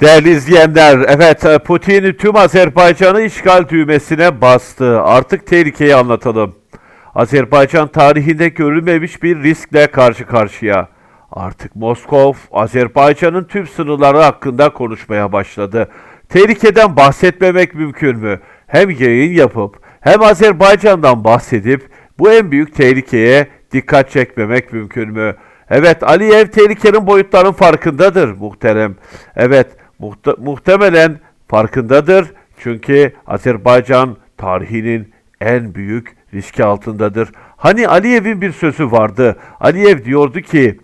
Değerli izleyenler, evet Putin tüm Azerbaycan'ı işgal düğmesine bastı. Artık tehlikeyi anlatalım. Azerbaycan tarihinde görülmemiş bir riskle karşı karşıya. Artık Moskov, Azerbaycan'ın tüm sınırları hakkında konuşmaya başladı. Tehlikeden bahsetmemek mümkün mü? Hem yayın yapıp hem Azerbaycan'dan bahsedip bu en büyük tehlikeye dikkat çekmemek mümkün mü? Evet Aliyev tehlikenin boyutlarının farkındadır muhterem. Evet muhte- muhtemelen farkındadır. Çünkü Azerbaycan tarihinin en büyük riski altındadır. Hani Aliyev'in bir sözü vardı. Aliyev diyordu ki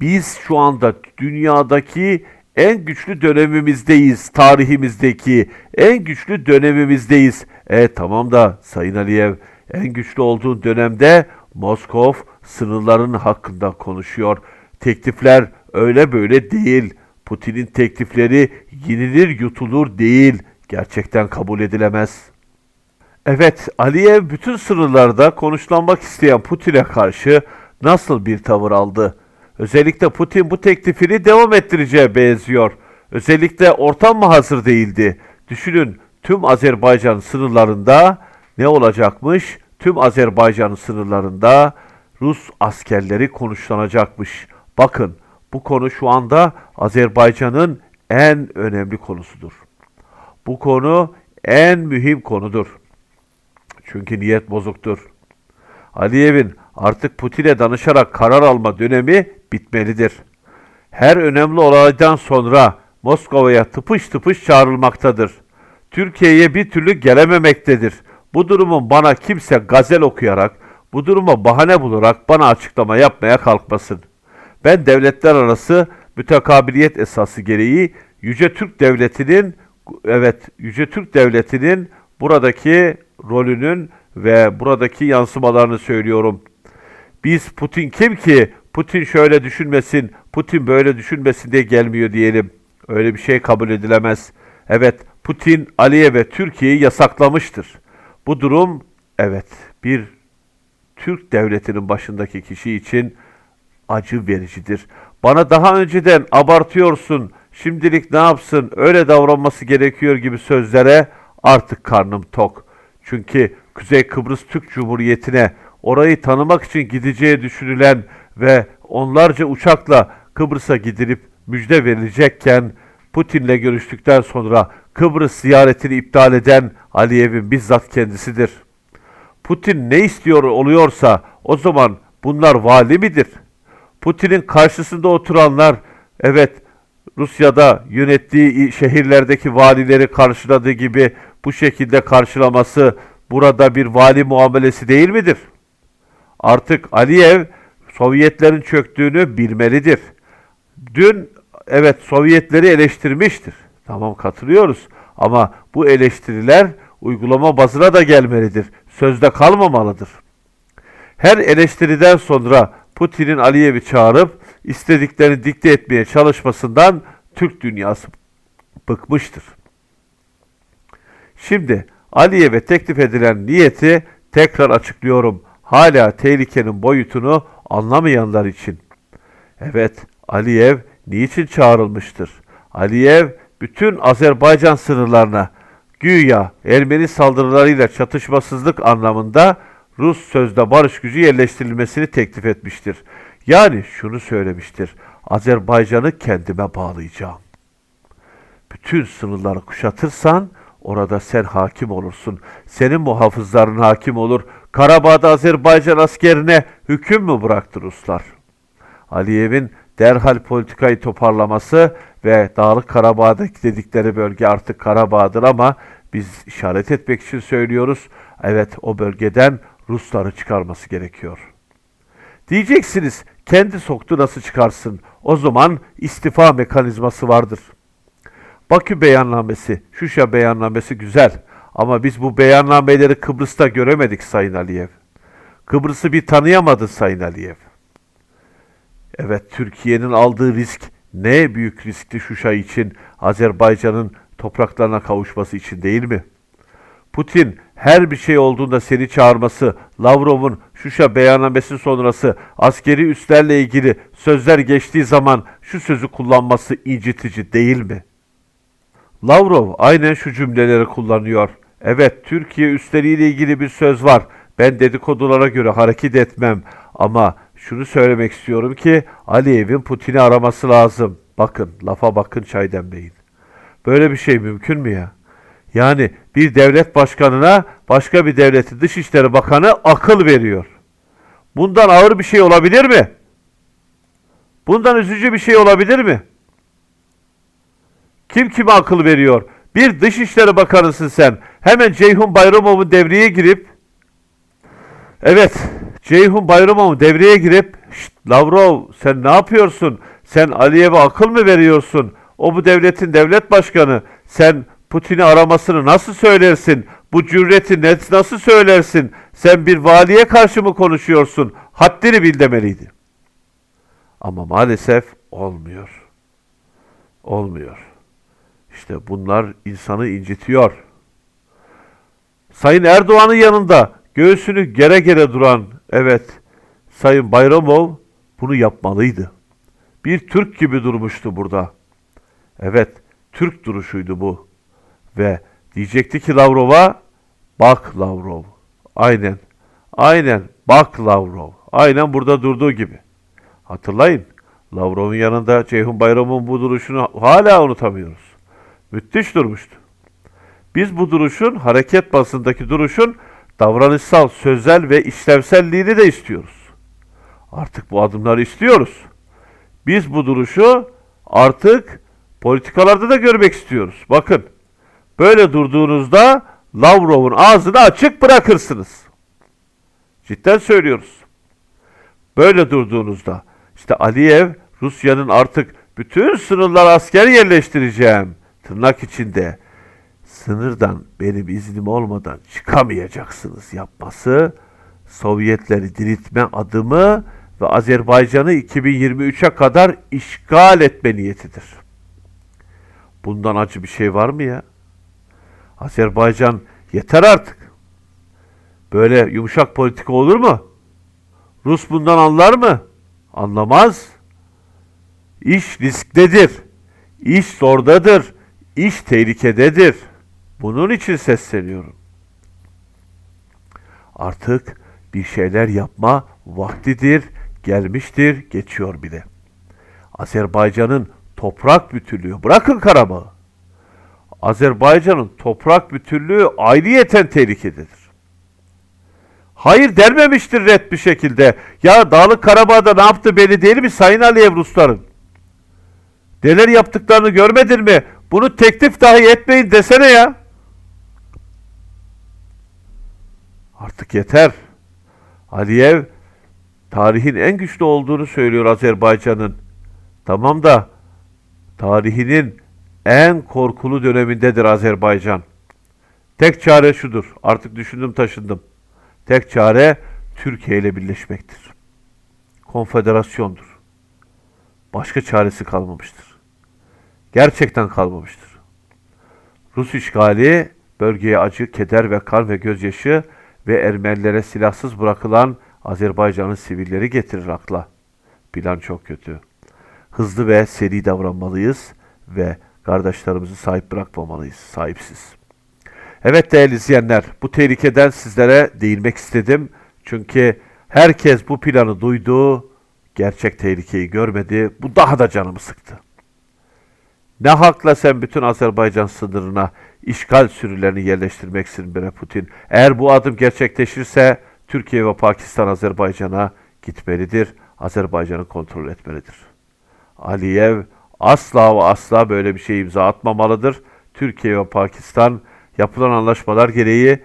biz şu anda dünyadaki en güçlü dönemimizdeyiz. Tarihimizdeki en güçlü dönemimizdeyiz. E tamam da Sayın Aliyev en güçlü olduğu dönemde Moskov sınırların hakkında konuşuyor. Teklifler öyle böyle değil. Putin'in teklifleri yenilir yutulur değil. Gerçekten kabul edilemez. Evet, Aliyev bütün sınırlarda konuşlanmak isteyen Putin'e karşı nasıl bir tavır aldı? Özellikle Putin bu teklifini devam ettireceğe benziyor. Özellikle ortam mı hazır değildi? Düşünün tüm Azerbaycan sınırlarında ne olacakmış? Tüm Azerbaycan sınırlarında Rus askerleri konuşlanacakmış. Bakın bu konu şu anda Azerbaycan'ın en önemli konusudur. Bu konu en mühim konudur. Çünkü niyet bozuktur. Aliyev'in artık Putin'e danışarak karar alma dönemi bitmelidir. Her önemli olaydan sonra Moskova'ya tıpış tıpış çağrılmaktadır. Türkiye'ye bir türlü gelememektedir. Bu durumun bana kimse gazel okuyarak, bu duruma bahane bularak bana açıklama yapmaya kalkmasın. Ben devletler arası mütekabiliyet esası gereği Yüce Türk Devleti'nin evet Yüce Türk Devleti'nin buradaki rolünün ve buradaki yansımalarını söylüyorum. Biz Putin kim ki Putin şöyle düşünmesin, Putin böyle düşünmesin diye gelmiyor diyelim. Öyle bir şey kabul edilemez. Evet, Putin Aliye ve Türkiye'yi yasaklamıştır. Bu durum evet bir Türk devletinin başındaki kişi için acı vericidir. Bana daha önceden abartıyorsun, şimdilik ne yapsın, öyle davranması gerekiyor gibi sözlere artık karnım tok. Çünkü Kuzey Kıbrıs Türk Cumhuriyeti'ne orayı tanımak için gideceği düşünülen ve onlarca uçakla Kıbrıs'a gidilip müjde verilecekken Putin'le görüştükten sonra Kıbrıs ziyaretini iptal eden Aliyev'in bizzat kendisidir. Putin ne istiyor oluyorsa o zaman bunlar vali midir? Putin'in karşısında oturanlar evet Rusya'da yönettiği şehirlerdeki valileri karşıladığı gibi bu şekilde karşılaması burada bir vali muamelesi değil midir? Artık Aliyev Sovyetlerin çöktüğünü bilmelidir. Dün evet Sovyetleri eleştirmiştir. Tamam katılıyoruz ama bu eleştiriler uygulama bazına da gelmelidir. Sözde kalmamalıdır. Her eleştiriden sonra Putin'in Aliyev'i çağırıp istediklerini dikte etmeye çalışmasından Türk dünyası bıkmıştır. Şimdi Aliyev'e teklif edilen niyeti tekrar açıklıyorum. Hala tehlikenin boyutunu anlamayanlar için. Evet, Aliyev niçin çağrılmıştır? Aliyev bütün Azerbaycan sınırlarına güya Ermeni saldırılarıyla çatışmasızlık anlamında Rus sözde barış gücü yerleştirilmesini teklif etmiştir. Yani şunu söylemiştir. Azerbaycan'ı kendime bağlayacağım. Bütün sınırları kuşatırsan orada sen hakim olursun. Senin muhafızların hakim olur. Karabağ'da Azerbaycan askerine hüküm mü bıraktı Ruslar? Aliyev'in derhal politikayı toparlaması ve Dağlık Karabağ'daki dedikleri bölge artık Karabağ'dır ama biz işaret etmek için söylüyoruz. Evet o bölgeden Rusları çıkarması gerekiyor. Diyeceksiniz kendi soktu nasıl çıkarsın? O zaman istifa mekanizması vardır. Bakü beyannamesi, Şuşa beyannamesi güzel ama biz bu beyannameleri Kıbrıs'ta göremedik Sayın Aliyev. Kıbrıs'ı bir tanıyamadı Sayın Aliyev. Evet Türkiye'nin aldığı risk ne büyük riskti Şuşa için, Azerbaycan'ın topraklarına kavuşması için değil mi? Putin her bir şey olduğunda seni çağırması, Lavrov'un Şuşa beyannamesi sonrası askeri üslerle ilgili sözler geçtiği zaman şu sözü kullanması incitici değil mi? Lavrov aynen şu cümleleri kullanıyor. Evet, Türkiye üstleriyle ilgili bir söz var. Ben dedikodulara göre hareket etmem. Ama şunu söylemek istiyorum ki Aliyev'in Putin'i araması lazım. Bakın, lafa bakın çay demleyin. Böyle bir şey mümkün mü ya? Yani bir devlet başkanına başka bir devletin Dışişleri Bakanı akıl veriyor. Bundan ağır bir şey olabilir mi? Bundan üzücü bir şey olabilir mi? Kim kime akıl veriyor? Bir Dışişleri Bakanısın sen. Hemen Ceyhun Bayramov'un devreye girip Evet, Ceyhun Bayramov'un devreye girip "Şşt, Lavrov sen ne yapıyorsun? Sen Aliyev'e akıl mı veriyorsun? O bu devletin devlet başkanı. Sen Putin'i aramasını nasıl söylersin? Bu cüreti ne- nasıl söylersin? Sen bir valiye karşı mı konuşuyorsun? Haddini bil demeliydi. Ama maalesef olmuyor. Olmuyor. İşte bunlar insanı incitiyor. Sayın Erdoğan'ın yanında göğsünü gere gere duran evet Sayın Bayramov bunu yapmalıydı. Bir Türk gibi durmuştu burada. Evet, Türk duruşuydu bu. Ve diyecekti ki Lavrov'a bak Lavrov. Aynen. Aynen bak Lavrov. Aynen burada durduğu gibi. Hatırlayın. Lavrov'un yanında Ceyhun Bayram'ın bu duruşunu hala unutamıyoruz. Müthiş durmuştu. Biz bu duruşun, hareket basındaki duruşun davranışsal, sözel ve işlevselliğini de istiyoruz. Artık bu adımları istiyoruz. Biz bu duruşu artık politikalarda da görmek istiyoruz. Bakın, böyle durduğunuzda Lavrov'un ağzını açık bırakırsınız. Cidden söylüyoruz. Böyle durduğunuzda işte Aliyev Rusya'nın artık bütün sınırlara asker yerleştireceğim tırnak içinde sınırdan benim iznim olmadan çıkamayacaksınız yapması Sovyetleri diriltme adımı ve Azerbaycan'ı 2023'e kadar işgal etme niyetidir. Bundan acı bir şey var mı ya? Azerbaycan yeter artık. Böyle yumuşak politika olur mu? Rus bundan anlar mı? Anlamaz. İş risktedir. İş zordadır. İş tehlikededir. Bunun için sesleniyorum. Artık bir şeyler yapma vaktidir, gelmiştir, geçiyor bile. Azerbaycan'ın toprak bütünlüğü, bırakın Karabağ'ı. Azerbaycan'ın toprak bütünlüğü ayrıyeten tehlikededir. Hayır dermemiştir red bir şekilde. Ya Dağlık Karabağ'da ne yaptı belli değil mi Sayın Aliyev Rusların? Neler yaptıklarını görmedin mi? Bunu teklif dahi etmeyin desene ya. Artık yeter. Aliyev tarihin en güçlü olduğunu söylüyor Azerbaycan'ın. Tamam da tarihinin en korkulu dönemindedir Azerbaycan. Tek çare şudur. Artık düşündüm taşındım. Tek çare Türkiye ile birleşmektir. Konfederasyondur. Başka çaresi kalmamıştır. Gerçekten kalmamıştır. Rus işgali bölgeye acı, keder ve kan ve gözyaşı ve Ermenilere silahsız bırakılan Azerbaycan'ın sivilleri getirir akla. Plan çok kötü. Hızlı ve seri davranmalıyız ve kardeşlerimizi sahip bırakmamalıyız, sahipsiz. Evet değerli izleyenler, bu tehlikeden sizlere değinmek istedim. Çünkü herkes bu planı duydu, gerçek tehlikeyi görmedi. Bu daha da canımı sıktı. Ne hakla sen bütün Azerbaycan sınırına işgal sürülerini yerleştirmeksin bre Putin? Eğer bu adım gerçekleşirse Türkiye ve Pakistan Azerbaycan'a gitmelidir. Azerbaycan'ı kontrol etmelidir. Aliyev asla ve asla böyle bir şey imza atmamalıdır. Türkiye ve Pakistan yapılan anlaşmalar gereği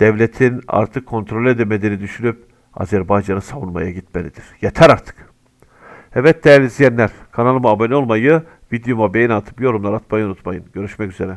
devletin artık kontrol edemediğini düşünüp Azerbaycan'ı savunmaya gitmelidir. Yeter artık. Evet değerli izleyenler, kanalıma abone olmayı, videoma beğeni atıp yorumlar atmayı unutmayın. Görüşmek üzere.